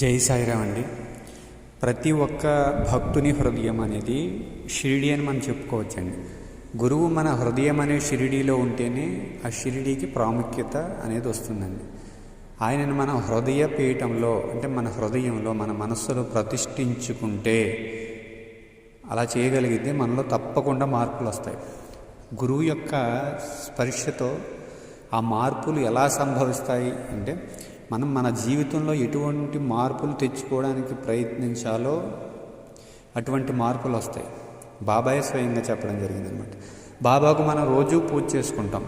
జై సాయిరామ్ అండి. ప్రతి ఒక్క భక్తుని హృదయం అనేది షిరిడి అని మనం చెప్పుకోవచ్చండి. గురువు మన హృదయం అనే షిరిడీలో ఉంటేనే ఆ షిరిడీకి ప్రాముఖ్యత అనేది వస్తుందండి. ఆయనను మన హృదయ పీఠంలో అంటే మన హృదయంలో మన మనస్సులో ప్రతిష్ఠించుకుంటే అలా చేయగలిగితే మనలో తప్పకుండా మార్పులు వస్తాయి. గురువు యొక్క స్పర్శతో ఆ మార్పులు ఎలా సంభవిస్తాయి అంటే మనం మన జీవితంలో ఎటువంటి మార్పులు తెచ్చుకోవడానికి ప్రయత్నించాలో అటువంటి మార్పులు వస్తాయి. బాబాయ్ స్వయంగా చెప్పడం జరిగిందనమాట. బాబాకు మనం రోజు పూజ చేసుకుంటాం.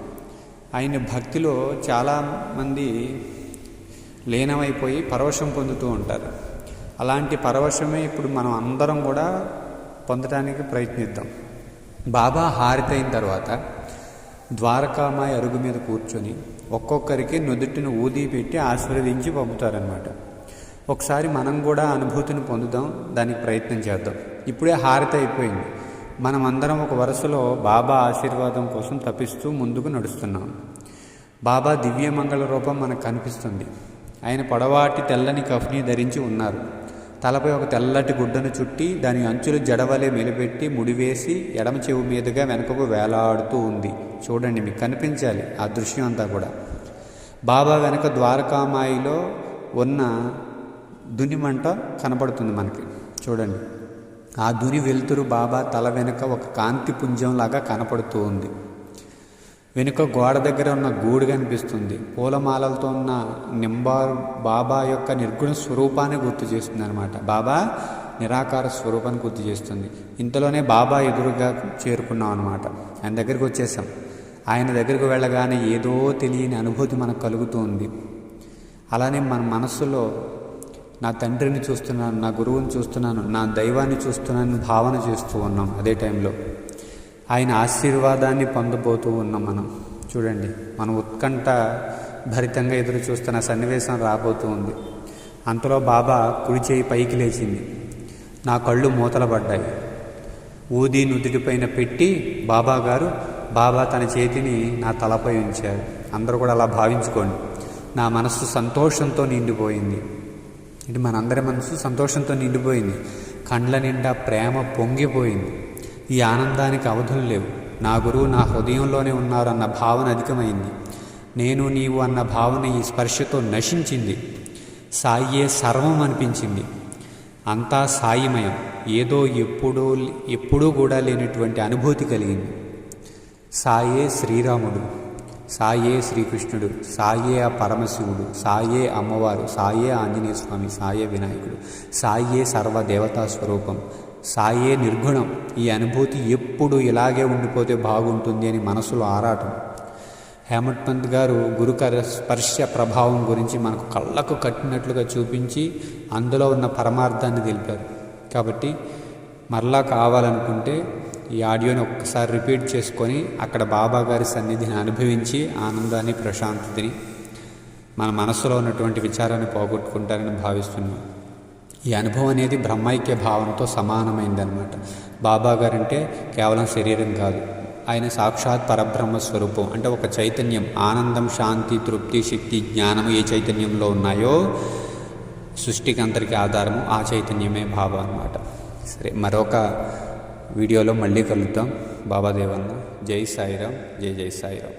ఆయన భక్తిలో చాలామంది లీనమైపోయి పరవశం పొందుతూ ఉంటారు. అలాంటి పరవశమే ఇప్పుడు మనం అందరం కూడా పొందడానికి ప్రయత్నిద్దాం. బాబా హారితైన తర్వాత ద్వారకామాయి అరుగు మీద కూర్చొని ఒక్కొక్కరికి నుదుటిని ఊది పెట్టి ఆశీర్వదించి పంపుతారనమాట ఒకసారి మనం కూడా అనుభూతిని పొందుదాం దానికి ప్రయత్నం చేద్దాం. ఇప్పుడే హారతి అయిపోయింది. మనం అందరం ఒక వరుసలో బాబా ఆశీర్వాదం కోసం తప్పిస్తూ ముందుకు నడుస్తున్నాం. బాబా దివ్యమంగళ రూపం మనకు కనిపిస్తుంది. ఆయన పొడవాటి తెల్లని కఫ్ని ధరించి ఉన్నారు. తలపై ఒక తెల్లటి గుడ్డను చుట్టి దాని అంచులు జడవలే మెలిపెట్టి ముడివేసి ఎడమ చెవు మీదుగా వెనుకకు వేలాడుతూ ఉంది. చూడండి మీకు కనిపించాలి ఆ దృశ్యం అంతా కూడా. బాబా వెనక ద్వారకామాయిలో ఉన్న దునిమంట కనపడుతుంది మనకి. చూడండి ఆ దుని వెలుతురు బాబా తల వెనుక ఒక కాంతి పుంజంలాగా కనపడుతూ ఉంది. వెనుక గోడ దగ్గర ఉన్న గూడు కనిపిస్తుంది. పూలమాలలతో ఉన్న నింబార్ బాబా యొక్క నిర్గుణ స్వరూపాన్ని గుర్తు చేస్తుంది అనమాట బాబా నిరాకార స్వరూపాన్ని గుర్తు చేస్తుంది. ఇంతలోనే బాబా ఎదురుగా చేరుకున్నాం అనమాట ఆయన దగ్గరికి వచ్చేసాం. ఆయన దగ్గరికి వెళ్ళగానే ఏదో తెలియని అనుభూతి మనకు కలుగుతూ ఉంది అలానే మన మనస్సులో నా తండ్రిని చూస్తున్నాను నా గురువుని చూస్తున్నాను నా దైవాన్ని చూస్తున్నాను భావన చేస్తూ ఉన్నాం అదే టైంలో. ఆయన ఆశీర్వాదాన్ని పొందబోతూ ఉన్నాం మనం. చూడండి మనం ఉత్కంఠ భరితంగా ఎదురు చూస్తున్న సన్నివేశం రాబోతూ ఉంది. అంతలో బాబా కుడి చేయి పైకి లేచింది. నా కళ్ళు మూతలబడ్డాయి ఊది నుదుటిపైన పెట్టి బాబా గారు బాబా తన చేతిని నా తలపై ఉంచారు. అందరూ కూడా అలా భావించుకోండి. నా మనస్సు సంతోషంతో నిండిపోయింది. ఇది మనందరి మనసు సంతోషంతో నిండిపోయింది. కండ్ల నిండా ప్రేమ పొంగిపోయింది. ఈ ఆనందానికి అవధులు లేవు. నా గురువు నా హృదయంలోనే ఉన్నారన్న భావన అధికమైంది. నేను నీవు అన్న భావన ఈ స్పర్శతో నశించింది. సాయే సర్వం అనిపించింది. అంతా సాయిమయం. ఏదో ఎప్పుడూ ఎప్పుడూ కూడా లేనటువంటి అనుభూతి కలిగింది. సాయే శ్రీరాముడు. సాయే శ్రీకృష్ణుడు. సాయే ఆ పరమశివుడు. సాయే అమ్మవారు. సాయే ఆంజనేయ స్వామి. సాయే వినాయకుడు. సాయే సర్వదేవతా స్వరూపం. సాయే నిర్గుణం. ఈ అనుభూతి ఎప్పుడు ఇలాగే ఉండిపోతే బాగుంటుంది అని మనసులో ఆరాటం. హేమట్ పంత్ గారు గురుకర స్పర్శ ప్రభావం గురించి మనకు కళ్ళకు కట్టినట్లుగా చూపించి అందులో ఉన్న పరమార్థాన్ని తెలిపారు. కాబట్టి మరలా కావాలనుకుంటే ఈ ఆడియోని ఒక్కసారి రిపీట్ చేసుకొని అక్కడ బాబా గారి సన్నిధిని అనుభవించి ఆనందాన్ని ప్రశాంతతని మన మనసులో ఉన్నటువంటి విచారాన్ని పోగొట్టుకుంటారని భావిస్తున్నాం. ఈ అనుభవం అనేది బ్రహ్మైక్య భావనతో సమానమైందనమాట బాబా గారంటే కేవలం శరీరం కాదు. ఆయన సాక్షాత్ పరబ్రహ్మ స్వరూపం. అంటే ఒక చైతన్యం ఆనందం శాంతి తృప్తి శక్తి జ్ఞానం ఏ చైతన్యంలో ఉన్నాయో సృష్టికి అందరికీ ఆధారము ఆ చైతన్యమే బాబా అనమాట సరే మరొక వీడియోలో మళ్ళీ కలుద్దాం. బాబాదేవన్న జై సాయిరామ్ జై జై సాయిరామ్.